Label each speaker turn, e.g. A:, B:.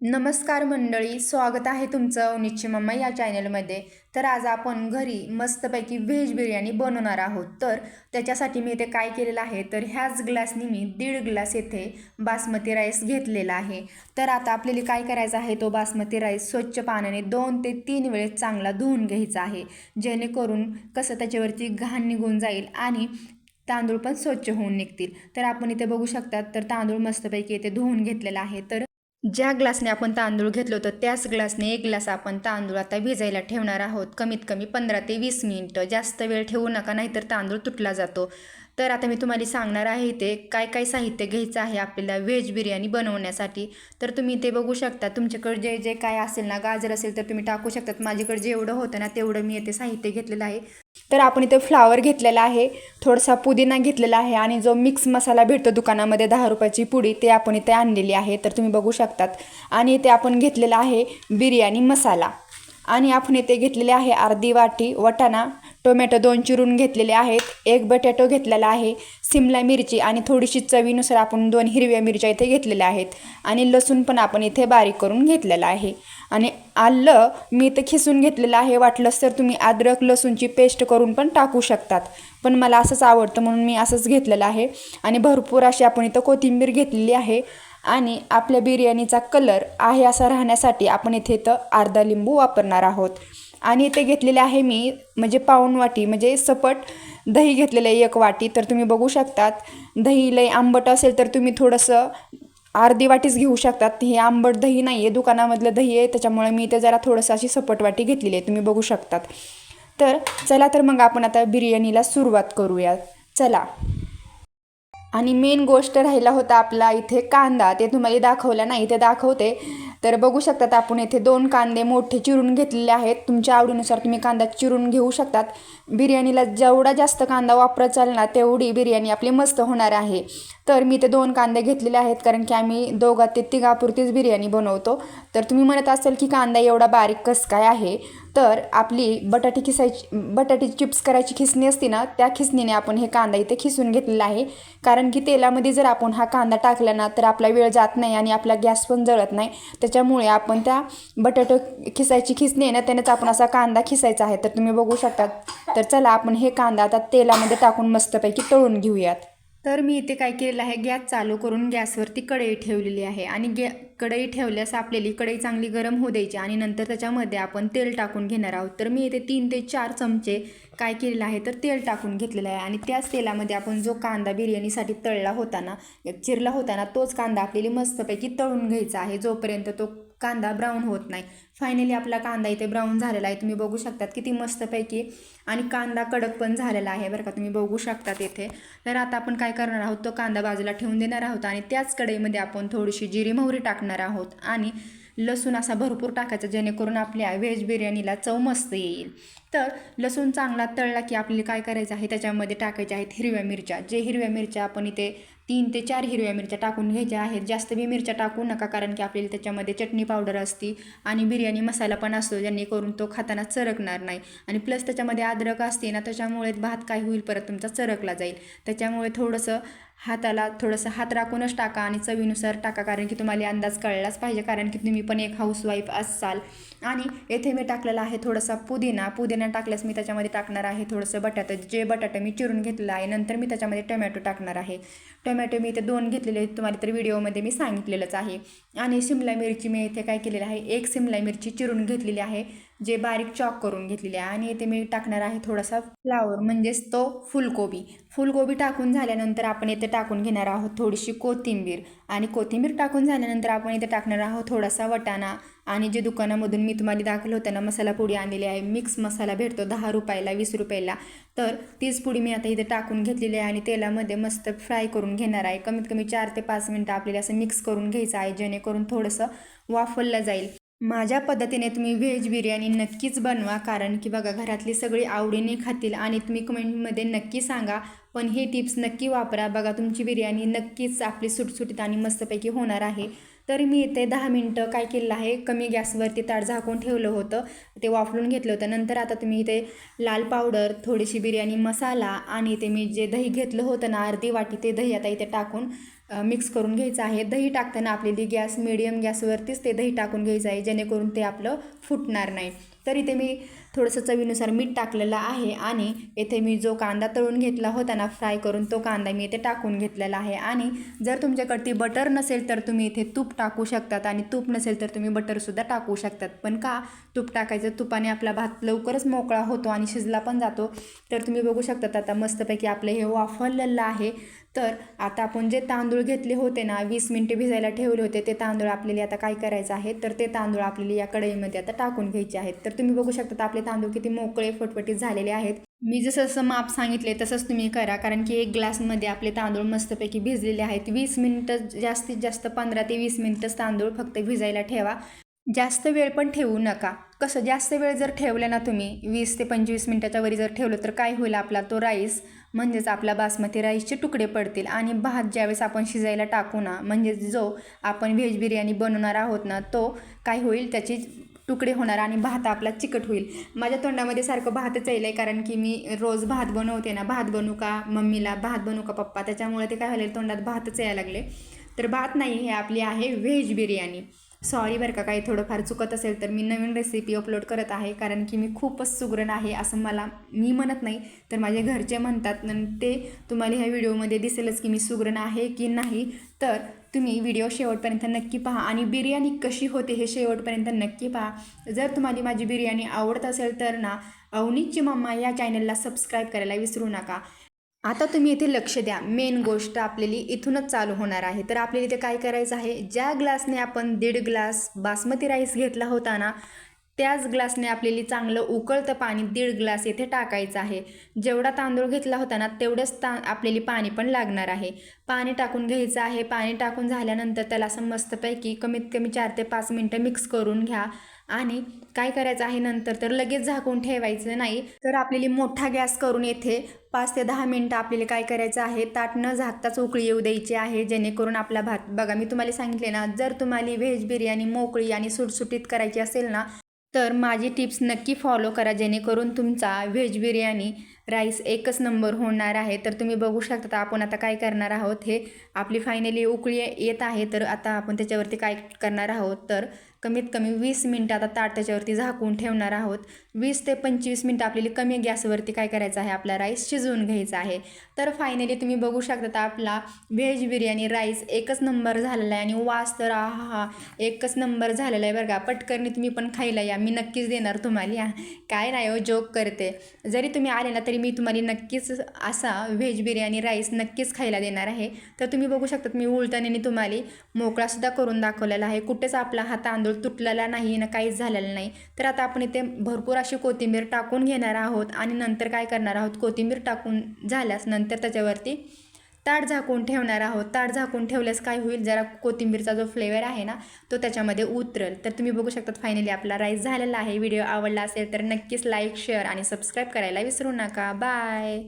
A: नमस्कार मंडळी स्वागत आहे तुमचं उनिच्ची मम्मा या चॅनलमध्ये. तर आज आपण घरी मस्तपैकी व्हेज बिर्याणी बनवणार आहोत. तर त्याच्यासाठी मी इथे काय केलेलं आहे तर ह्याच ग्लासनी मी दीड ग्लास येथे बासमती राईस घेतलेला आहे. तर आता आपल्याला काय करायचं आहे तो बासमती राईस स्वच्छ पाण्याने दोन ते तीन वेळेस चांगला धुवून घ्यायचा आहे. जेणेकरून कसं त्याच्यावरती घाण निघून जाईल आणि तांदूळ पण स्वच्छ होऊन निघतील. तर आपण इथे बघू शकतात तर तांदूळ मस्तपैकी इथे धुवून घेतलेला आहे. तर ज्या ग्लासने आपण तांदूळ घेतलं होतं त्याच ग्लासने एक ग्लास आपण तांदूळ आता भिजायला ठेवणार आहोत. कमीत कमी पंधरा ते वीस मिनिटं. जास्त वेळ ठेवू नका नाहीतर तांदूळ तुटला जातो. तर आता मी तुम्हाला सांगणार आहे इथे काय काय साहित्य घ्यायचं आहे आपल्याला व्हेज बिर्याणी बनवण्यासाठी. तर तुम्ही ते बघू शकता तुमच्याकडे जे जे काय असेल ना गाजर असेल तर तुम्ही टाकू शकतात. माझ्याकडे जेवढं होतं ना तेवढं मी इथे साहित्य घेतलेलं आहे. तर आपण इथे फ्लावर घेतलेला आहे थोडासा पुदिना घेतलेला आहे आणि जो मिक्स मसाला भेटतो दुकानामध्ये दहा रुपयाची पुडी ते आपण इथे आणलेली आहे. तर तुम्ही बघू शकतात. आणि इथे आपण घेतलेला आहे बिर्याणी मसाला. आणि आपण इथे घेतलेले आहे अर्धी वाटी वटाणा टोमॅटो दोन चिरून घेतलेले आहेत. एक बटॅटो घेतलेला आहे सिमला मिरची आणि थोडीशी चवीनुसार आपण दोन हिरव्या मिरच्या इथे घेतलेल्या आहेत आणि लसूण पण आपण इथे बारीक करून घेतलेला आहे. आणि आलं मी इथे खिसून घेतलेलं आहे. वाटलंच तर तुम्ही अद्रक लसूणची पेस्ट करून पण टाकू शकतात. पण मला असंच आवडतं म्हणून मी असंच घेतलेलं आहे. आणि भरपूर अशी आपण इथं कोथिंबीर घेतलेली आहे. आणि आपल्या बिर्याणीचा कलर आहे असा राहण्यासाठी आपण इथे इथं अर्धा लिंबू वापरणार आहोत. आणि इथे घेतलेले आहे मी म्हणजे पाऊण वाटी म्हणजे सपट दही घेतलेलं आहे एक वाटी. तर तुम्ही बघू शकतात दही लई आंबट असेल तर तुम्ही थोडंसं अर्धी वाटीच घेऊ शकतात. हे आंबट दही नाही आहे दुकानामधलं दही आहे त्याच्यामुळे मी इथे जरा थोडंसं अशी सपट वाटी घेतलेली आहे. तुम्ही बघू शकतात. तर चला तर मग आपण आता बिर्याणीला सुरुवात करूया. चला. आणि मेन गोष्ट राहिला होता आपला इथे कांदा. ते तुम्हाला दाखवला नाही ते दाखवते. तर बघू शकतात आपण येथे दोन कांदे मोठे चिरून घेतलेले आहेत. तुमच्या आवडीनुसार तुम्ही कांदा चिरून घेऊ शकतात. बिर्याणीला जेवढा जास्त कांदा वापरत चालणार ना तेवढी बिर्याणी आपली मस्त होणार आहे. तर मी ते दोन कांदे घेतलेले आहेत कारण की आम्ही दोघा ते तिघापुरतीच बिर्याणी बनवतो. तर तुम्ही म्हणत असाल की कांदा एवढा बारीक कसं काय आहे? तर आपली बटाटी खिसायची बटाटी चिप्स करायची खिसणी असते ना त्या खिसणीने आपण हे कांदा इथे खिसून घेतलेला आहे. कारण की तेलामध्ये जर आपण हा कांदा टाकला ना तर आपला वेळ जात नाही आणि आपला गॅस पण जळत नाही. त्याच्यामुळे आपण त्या बटाटो खिसायची खिसणी आहे ना त्यानेच आपण असा कांदा खिसायचा आहे. तर तुम्ही बघू शकता. तर चला आपण हे कांदा आता तेलामध्ये टाकून मस्तपैकी तळून घेऊयात. तर मी इथे काय केलेलं आहे गॅस चालू करून गॅसवरती कढई ठेवलेली आहे आणि गॅ कढई ठेवल्यास आपल्याली कढई चांगली गरम होऊ द्यायची आणि नंतर त्याच्यामध्ये आपण तेल टाकून घेणार आहोत. तर मी इथे तीन ते चार चमचे काय केलेलं आहे तर तेल टाकून घेतलेलं आहे आणि त्याच तेलामध्ये आपण जो कांदा बिर्याणीसाठी तळला होता ना चिरला होता ना तोच कांदा आपल्याला मस्तपैकी तळून घ्यायचा आहे जोपर्यंत तो कांदा ब्राऊन होत नाही. फायनली आपला कांदा इथे ब्राऊन झालेला आहे. तुम्ही बघू शकतात किती मस्तपैकी आणि कांदा कडक पण झालेला आहे बरं का. तुम्ही बघू शकतात इथे. तर आता आपण काय करणार आहोत? तो कांदा बाजूला ठेवून देणार आहोत आणि त्याच कढईमध्ये आपण थोडीशी जिरी मोहरी टाकणार आहोत आणि लसूण असा भरपूर टाकायचा जेणेकरून आपल्या व्हेज बिर्याणीला चव मस्त येईल. तर लसूण चांगला तळला की आपल्याला काय करायचं आहे? त्याच्यामध्ये टाकायच्या आहेत हिरव्या मिरच्या. जे हिरव्या मिरच्या आपण इथे तीन ते चार हिरव्या मिरच्या टाकून घ्यायच्या आहेत. जास्त बी मिरच्या टाकू नका कारण की आपल्याला त्याच्यामध्ये चटणी पावडर असती आणि बिर्याणी मसाला पण असतो जेणेकरून तो खाताना चरकणार नाही. आणि प्लस त्याच्यामध्ये अद्रक असते ना त्याच्यामुळे भात काय होईल? परत तुमचा चरकला जाईल. त्याच्यामुळे थोडंसं हाताला थोडंसं हात राखूनच टाका आणि चवीनुसार टाका कारण की तुम्हाला अंदाज कळलाच पाहिजे. कारण की तुम्ही पण एक हाऊसवाईफ असाल. आणि येथे मी टाकलेला आहे थोडासा पुदिना. पुदिना टाकल्यास मी त्याच्यामध्ये टाकणार आहे थोडंसं बटाटं. जे बटाटे मी चिरून घेतलेला आहे नंतर मी त्याच्यामध्ये टोमॅटो टाकणार आहे. टोमॅटो मी इथे दोन घेतलेले आहेत. तुम्हाला तर व्हिडिओमध्ये मी सांगितलेलंच आहे. आणि शिमला मिरची मी इथे काय केलेलं आहे एक शिमला मिरची चिरून घेतलेली आहे जे बारीक चॉक करून घेतलेले आहे. आणि इथे मी टाकणार आहे थोडासा फ्लावर म्हणजेच तो फुलकोबी. फुलकोबी टाकून झाल्यानंतर आपण इथे टाकून घेणार आहोत थोडीशी कोथिंबीर. आणि कोथिंबीर टाकून झाल्यानंतर आपण इथे टाकणार आहोत थोडासा वटाणा. आणि जे दुकानामधून मी तुम्हाला दाखल होतं ना मसाला पुडी आणलेली आहे मिक्स मसाला भेटतो दहा रुपयाला वीस रुपयाला. तर तीच पुडी मी आता इथे टाकून घेतलेली आहे आणि तेलामध्ये मस्त फ्राय करून घेणार आहे. कमीत कमी चार ते पाच मिनटं आपल्याला असं मिक्स करून घ्यायचं आहे जेणेकरून थोडंसं वाफललं जाईल. माझ्या पद्धतीने तुम्ही व्हेज बिर्याणी नक्कीच बनवा कारण की बघा घरातली सगळी आवडीने खातील आणि तुम्ही कमेंटमध्ये नक्की सांगा पण हे टिप्स नक्की वापरा. बघा तुमची बिर्याणी नक्कीच आपली सुटसुटीत आणि मस्तपैकी होणार आहे. तर मी इथे दहा मिनटं काय केलं आहे कमी गॅसवरती ताट झाकून ठेवलं होतं. ते वाफलून घेतलं होतं. नंतर आता तुम्ही इथे लाल पावडर थोडीशी बिर्याणी मसाला आणि इथे मी जे दही घेतलं होतं ना अर्धी वाटी ते दही आता इथे टाकून मिक्स करून घ्यायचं आहे. दही टाकताना आपल्याली गॅस मिडियम गॅसवरतीच ते दही टाकून घ्यायचं आहे जेणेकरून ते आपलं फुटणार नाही. तर इथे मी थोडंसं चवीनुसार मीठ टाकलेलं आहे आणि येथे मी जो कांदा तळून घेतला होता ना फ्राय करून तो कांदा मी इथे टाकून घेतलेला आहे. आणि जर तुमच्याकडती बटर नसेल तर तुम्ही इथे तूप टाकू शकतात आणि तूप नसेल तर तुम्ही बटरसुद्धा टाकू शकतात. पण का तूप टाकायचं? तुपाने आपला भात लवकरच मोकळा होतो आणि शिजला पण जातो. तर तुम्ही बघू शकतात आता मस्तपैकी आपलं हे वाफरलेलं आहे. तर आता आपण जे तांदूळ घेतले होते ना वीस मिनटे भिजायला ठेवले होते ते तांदूळ आपल्याला आता काय करायचं आहे? तर ते तांदूळ आपल्याला या कढईमध्ये आता टाकून घ्यायचे आहेत. तर तुम्ही बघू शकता आपले तांदूळ किती मोकळे फटफटीत झालेले आहेत. मी जसं जसं माप सांगितले तसंच तुम्ही करा कारण की एक ग्लासमध्ये आपले तांदूळ मस्तपैकी भिजलेले आहेत. वीस मिनटं जास्तीत जास्त पंधरा ते वीस मिनटंच तांदूळ फक्त भिजायला ठेवा. जास्त वेळ पण ठेवू नका. कसं जास्त वेळ जर ठेवलं ना तुम्ही वीस ते पंचवीस मिनटाच्या वरी जर ठेवलं तर काय होईल आपला तो राईस? म्हणजेच आपला बासमती राईसचे तुकडे पडतील आणि भात ज्यावेळेस आपण शिजायला टाकू ना म्हणजेच जो आपण व्हेज बिर्याणी बनवणार आहोत ना तो काय होईल? त्याची तुकडे होणार आणि भात आपला चिकट होईल. माझ्या तोंडामध्ये सारखं भातच येईल आहे कारण की मी रोज भात बनवते ना. भात बनू का मम्मीला? भात बनू का पप्पा? त्याच्यामुळे ते काय झाले तोंडात भातच यायला लागले. तर भात नाही हे आपली आहे व्हेज बिर्याणी. सॉरी बरं का काही थोडंफार चुकत असेल तर मी नवीन रेसिपी अपलोड करत आहे कारण की मी खूपच सुगरण आहे असं मला मी म्हणत नाही तर माझे घरचे म्हणतात ते तुम्हाला ह्या व्हिडिओमध्ये दिसेलच की मी सुगरण आहे की नाही. तर तुम्ही व्हिडिओ शेवटपर्यंत नक्की पहा आणि बिर्याणी कशी होते हे शेवटपर्यंत नक्की पहा. जर तुम्हाला माझी बिर्याणी आवडत असेल तर ना अवनीची मम्मा या चॅनलला सबस्क्राईब करायला विसरू नका. आता तुम्ही इथे लक्ष द्या. मेन गोष्ट आपल्याली इथूनच चालू होणार आहे. तर आपल्याला इथे काय करायचं आहे? ज्या ग्लासने आपण दीड ग्लास बासमती राईस घेतला होता ना त्याच ग्लासने आपल्याला चांगलं उकळतं पाणी दीड ग्लास इथे टाकायचं आहे. जेवढा तांदूळ घेतला होता ना तेवढंच ता आपल्याला पाणी पण लागणार आहे. पाणी टाकून घ्यायचं आहे. पाणी टाकून झाल्यानंतर त्याला असं मस्तपैकी कमीत कमी चार ते पाच मिनटं मिक्स करून घ्या. आणि काय करायचं आहे नंतर तर लगेच झाकून ठेवायचं नाही. तर आपल्याला मोठा गॅस करून येथे पाच ते दहा मिनटं आपल्याला काय करायचं आहे? ताट न झाकताच उकळी येऊ द्यायची आहे. जेणेकरून आपला भात बघा मी तुम्हाला सांगितले ना जर तुम्हाला व्हेज बिर्याणी मोकळी आणि सुटसुटीत करायची असेल ना तर माझी टिप्स नक्की फॉलो करा. जेणेकरून तुमचा व्हेज बिर्याणी राईस एकच नंबर होणार आहे. तर तुम्ही बघू शकता आपण आता काय करणार आहोत हे. आपली फायनली उकळी येत आहे. तर आता आपण त्याच्यावरती काय करणार आहोत? तर कमीत कमी वीस मिनटं आता ताट त्याच्यावरती झाकून ठेवणार आहोत. वीस ते पंचवीस मिनटं आपल्याला कमी गॅसवरती काय करायचं आहे? आपला राईस शिजवून घ्यायचा आहे. तर फायनली तुम्ही बघू शकता आपला व्हेज बिर्याणी राईस एकच नंबर झालेला आहे आणि वास तर आहा हा एकच नंबर झालेला आहे बरं का. पटकरणी तुम्ही पण खायला या. मी नक्कीच देणार तुम्हाला या. काय नाही हो जोक करते. जरी तुम्ही आले ना तरी मी तुम्हाला नक्कीच असा व्हेज बिर्याणी राईस नक्कीच खायला देणार आहे. तर तुम्ही बघू शकतात मी उलटण्याने तुम्हाला मोकळासुद्धा करून दाखवलेला आहे. कुठेच आपला हा तांदूळ तुटलेला नाही ना काहीच झालेला नाही. तर आता आपण इथे भरपूर अशी कोथिंबीर टाकून घेणार आहोत आणि नंतर काय करणार आहोत? कोथिंबीर टाकून झाल्यास नंतर त्याच्यावरती ताट झाकून ठेवणार आहोत. ताट झाकून ठेवल्यास काय होईल? जरा कोथिंबीरचा जो फ्लेवर आहे ना तो त्याच्यामध्ये उतरेल. तर तुम्ही बघू शकतात फायनली आपला राईस झालेला आहे. व्हिडिओ आवडला असेल तर नक्कीच लाईक शेअर आणि सबस्क्राईब करायला विसरू नका. बाय